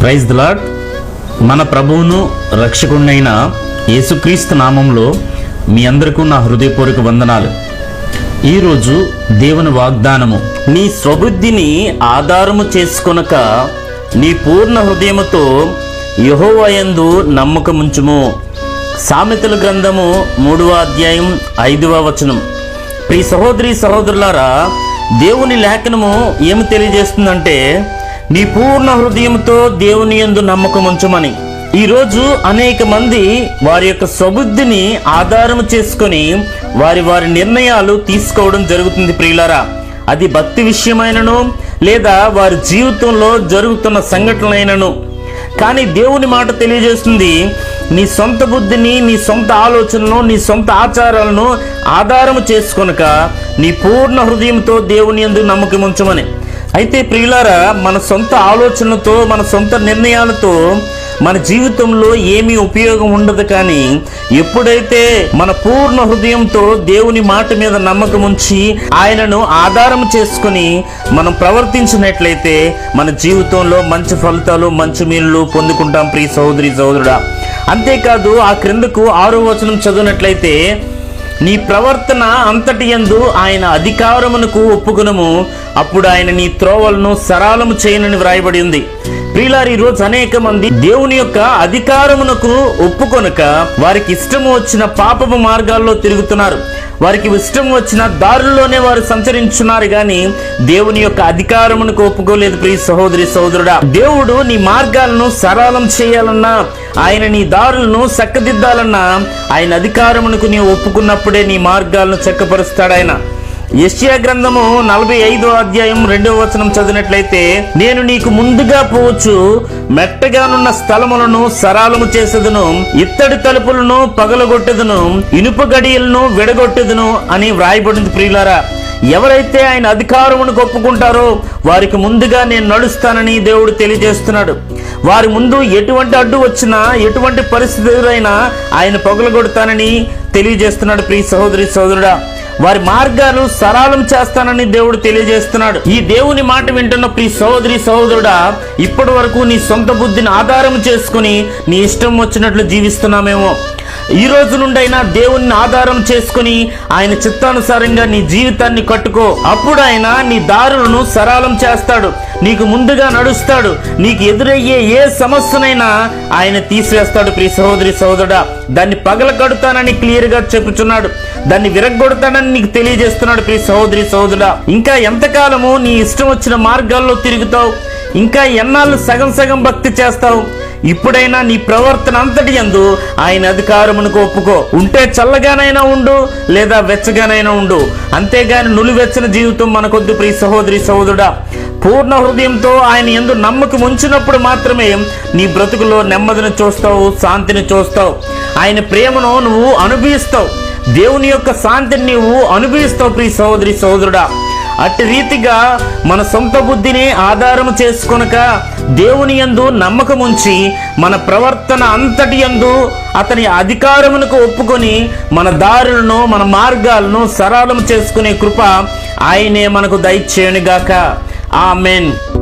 Praise the మన ప్రభువును రక్షకుణ్ణైన యేసుక్రీస్తు నామంలో మీ అందరికీ నా హృదయపూర్వక వందనాలు. ఈరోజు దేవుని వాగ్దానము నీ స్వబుద్ధిని ఆధారము చేసుకొనక నీ పూర్ణ హృదయముతో యహోవయందు నమ్మకముంచుము. సామెతల గ్రంథము మూడవ అధ్యాయం ఐదవ వచనం. ప్రియ సహోదరి సహోదరులారా దేవుని లేఖనము ఏమి తెలియజేస్తుందంటే నీ పూర్ణ హృదయంతో దేవుని యందు నమ్మకం ఉంచమని. ఈరోజు అనేక మంది వారి యొక్క స్వబుద్ధిని ఆధారం చేసుకొని వారి వారి నిర్ణయాలు తీసుకోవడం జరుగుతుంది ప్రియులారా. అది భక్తి విషయమైనను లేదా వారి జీవితంలో జరుగుతున్న సంఘటనలైనను. కానీ దేవుని మాట తెలియజేస్తుంది నీ సొంత బుద్ధిని నీ సొంత ఆలోచనలను నీ సొంత ఆచారాలను ఆధారము చేసుకొనక నీ పూర్ణ హృదయంతో దేవుని యందు నమ్మకం ఉంచమని. అయితే ప్రియులారా మన సొంత ఆలోచనలతో మన సొంత నిర్ణయాలతో మన జీవితంలో ఏమీ ఉపయోగం ఉండదు కానీ ఎప్పుడైతే మన పూర్ణ హృదయంతో దేవుని మాట మీద నమ్మకం ఉంచి ఆయనను ఆధారం చేసుకుని మనం ప్రవర్తించినట్లయితే మన జీవితంలో మంచి ఫలితాలు మంచి మీళ్ళు పొందుకుంటాం ప్రియ సహోదరి సహోదరుడా. అంతేకాదు ఆ క్రిందకు ఆరో వచనం చదివినట్లయితే నీ ప్రవర్తన అంతటి యందు ఆయన అధికారమునకు ఒప్పుకునము. అప్పుడు ఆయన నీ త్రోవలను సరాలము చేయనని వ్రాయబడి ఉంది. ప్రియులారు ఈరోజు అనేక మంది దేవుని యొక్క అధికారమునకు ఒప్పుకొనక వారికి ఇష్టము వచ్చిన పాపపు మార్గాల్లో తిరుగుతున్నారు. వారికి ఇష్టం వచ్చిన దారుల్లోనే వారు సంచరించున్నారు గాని దేవుని యొక్క అధికారమునకు ఒప్పుకోలేదు ప్రియ సహోదరి సహోదరుడా. దేవుడు నీ మార్గాలను సరళం చేయాలన్నా ఆయన నీ దారులను చక్కదిద్దాలన్నా ఆయన అధికారమునకు నీవు ఒప్పుకున్నప్పుడే నీ మార్గాలను చక్కపరుస్తాడు ఆయన యెషయా గ్రంథము నలభై ఐదో అధ్యాయం రెండవ వచనం చదివినట్లయితే నేను నీకు ముందుగా పోవచ్చు మెట్టగానున్న స్థలములను సరాలము చేసేదను ఇత్తడి తలుపులను పగలగొట్టేదను ఇనుప గడియలను విడగొట్టెదను అని వ్రాయబడింది ప్రియులారా. ఎవరైతే ఆయన అధికారమును ఒప్పుకుంటారో వారికి ముందుగా నేను నడుస్తానని దేవుడు తెలియజేస్తున్నాడు. వారి ముందు ఎటువంటి అడ్డు వచ్చినా ఎటువంటి పరిస్థితులైనా ఆయన పగలగొడతానని తెలియజేస్తున్నాడు ప్రియ సహోదరి సోదరుడా. వారి మార్గాలు సరళం చేస్తానని దేవుడు తెలియజేస్తున్నాడు. ఈ దేవుని మాట వింటున్న ప్రియ సహోదరి సహోదరుడా ఇప్పటి వరకు నీ సొంత బుద్ధిని ఆధారం చేసుకుని నీ ఇష్టం వచ్చినట్లు జీవిస్తున్నామేమో. ఈ రోజు నుండైనా దేవుణ్ణి ఆధారం చేసుకుని ఆయన చిత్తానుసారంగా నీ జీవితాన్ని కట్టుకో. అప్పుడు ఆయన నీ దారులను సరళం చేస్తాడు. నీకు ముందుగా నడుస్తాడు. నీకు ఎదురయ్యే ఏ సమస్యనైనా ఆయన తీసివేస్తాడు ప్రియ సహోదరి సహోదరుడా. దాన్ని పగల కడుతానని క్లియర్గా చెప్పుచున్నాడు. దాన్ని విరగొడతానని నీకు తెలియజేస్తున్నాడు ప్రియ సహోదరి సహోదరుడా. ఇంకా ఎంతకాలము నీ ఇష్టం వచ్చిన మార్గాల్లో తిరుగుతావు? ఇంకా ఎన్నాళ్ళు సగం సగం భక్తి చేస్తావు? ఇప్పుడైనా నీ ప్రవర్తన అంతటి ఎందు ఆయన అధికారమునకు ఒప్పుకో. ఉంటే చల్లగానైనా ఉండు లేదా వెచ్చగానైనా ఉండు. అంతేగాని నులివెచ్చని జీవితం మనకొద్దు ప్రియ సహోదరి సహోదరుడా. పూర్ణ హృదయంతో ఆయన ఎందు నమ్మకం ఉంచినప్పుడు మాత్రమే నీ బ్రతుకులో నెమ్మదిని చూస్తావు శాంతిని చూస్తావు. ఆయన ప్రేమను నువ్వు అనుభవిస్తావు. దేవుని యొక్క శాంతిని నీవు అనుభవిస్తావు ప్రియ సహోదరి సహోదరుడా. అట్టి రీతిగా మన సొంత బుద్ధిని ఆధారం చేసుకొనక దేవుని యందు నమ్మకం ఉంచి మన ప్రవర్తన అంతటి యందు అతని అధికారమునకు ఒప్పుకొని మన దారులను మన మార్గాలను సరళం చేసుకునే కృప ఆయనే మనకు దయచేయునిగాక. ఆమెన్.